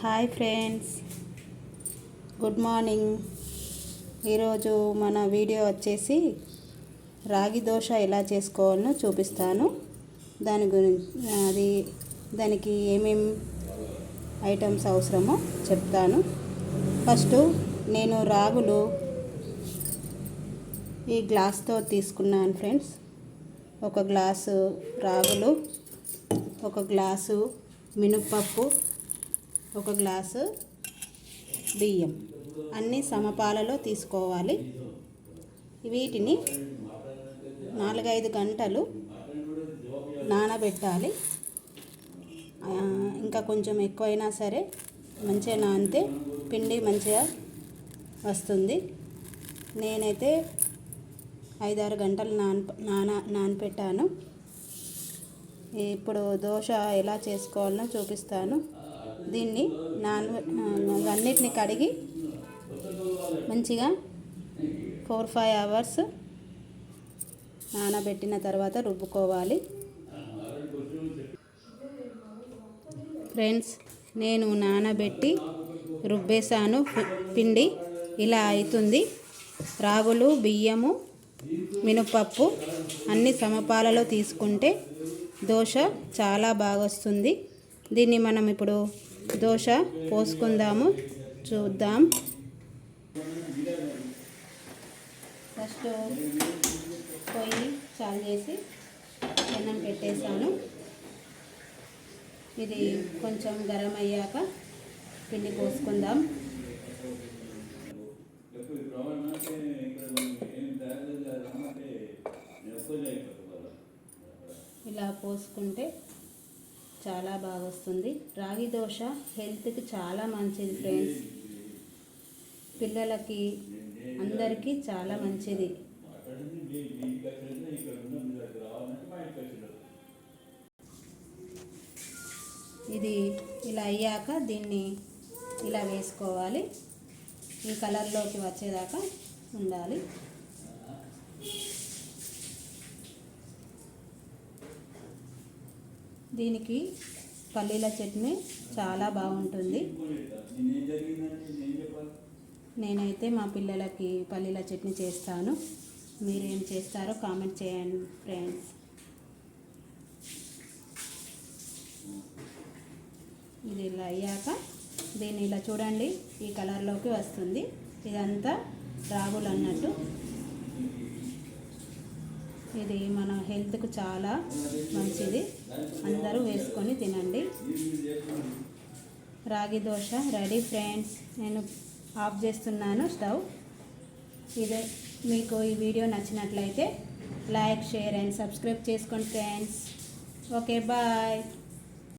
Hi friends. Good morning. ఈరోజు మన video వచ్చేసి రాగి దోశ ఎలా చేసుకోవాలో చూపిస్తాను. దాని గురించి అది దానికి ఏమేం ఐటమ్స్ అవసరమో చెప్తాను. ఫస్ట్ నేను రాగులు ఈ గ్లాస్తో తీసుకున్నాను ఫ్రెండ్స్. ఒక గ్లాసు రాగులు ఒక గ్లాసు మినప్పప్పు ఒక గ్లాసు బియ్యం. అన్నీ సమపాలలో తీసుకోవాలి. వీటిని నాలుగైదు గంటలు నానబెట్టాలి. ఇంకా కొంచెం ఎక్కువైనా సరే మంచిగా నానితే పిండి మంచిగా వస్తుంది. నేనైతే ఐదారు గంటలు నాన నాన నానపెట్టాను. ఇప్పుడు దోశ ఎలా చేసుకోవాలో చూపిస్తాను. దీన్ని నాన్ అన్నిటిని కడిగి మంచిగా ఫోర్ ఫైవ్ అవర్స్ నానబెట్టిన తర్వాత రుబ్బుకోవాలి. ఫ్రెండ్స్ నేను నానబెట్టి రుబ్బేశాను. పిండి ఇలా అవుతుంది రాగులు బియ్యము మినపప్పు అన్ని సమపాలలో తీసుకుంటే దోశ చాలా బాగా వస్తుంది దీన్ని మనం ఇప్పుడు దోశ పోసుకుందాము చూద్దాం. ఫస్ట్ పొయ్యి చాలు చేసి అన్నం పెట్టేశాను. ఇది కొంచెం గరం అయ్యాక పిండి పోసుకుందాం. ఇలా పోసుకుంటే చాలా బాగా వస్తుంది రాగి దోశ హెల్త్కి చాలా మంచిది ఫ్రెండ్స్. పిల్లలకి అందరికీ చాలా మంచిది. ఇది ఇలా అయ్యాక దీన్ని ఇలా వేసుకోవాలి. ఈ కలర్లోకి వచ్చేదాకా ఉండాలి. దీనికి పల్లీల చట్నీ చాలా బాగుంటుంది. నేనైతే మా పిల్లలకి పల్లీల చట్నీ చేస్తాను. మీరు ఏం చేస్తారో కామెంట్ చేయండి ఫ్రెండ్స్. ఇది ఇలా అయ్యాక దీన్ని ఇలా చూడండి ఈ కలర్లోకి వస్తుంది. ఇదంతా రాగులు అన్నట్టు. ఇది మన హెల్త్కు చాలా మంచిది. అందరూ వేసుకొని తినండి. Ragi dosa ready friends. నేను ఆఫ్ చేస్తున్నాను స్టవ్. ఇదే మీకు ఈ వీడియో నచ్చినట్లయితే లైక్ షేర్ అండ్ సబ్స్క్రైబ్ చేసుకోండి ఫ్రెండ్స్. Okay bye.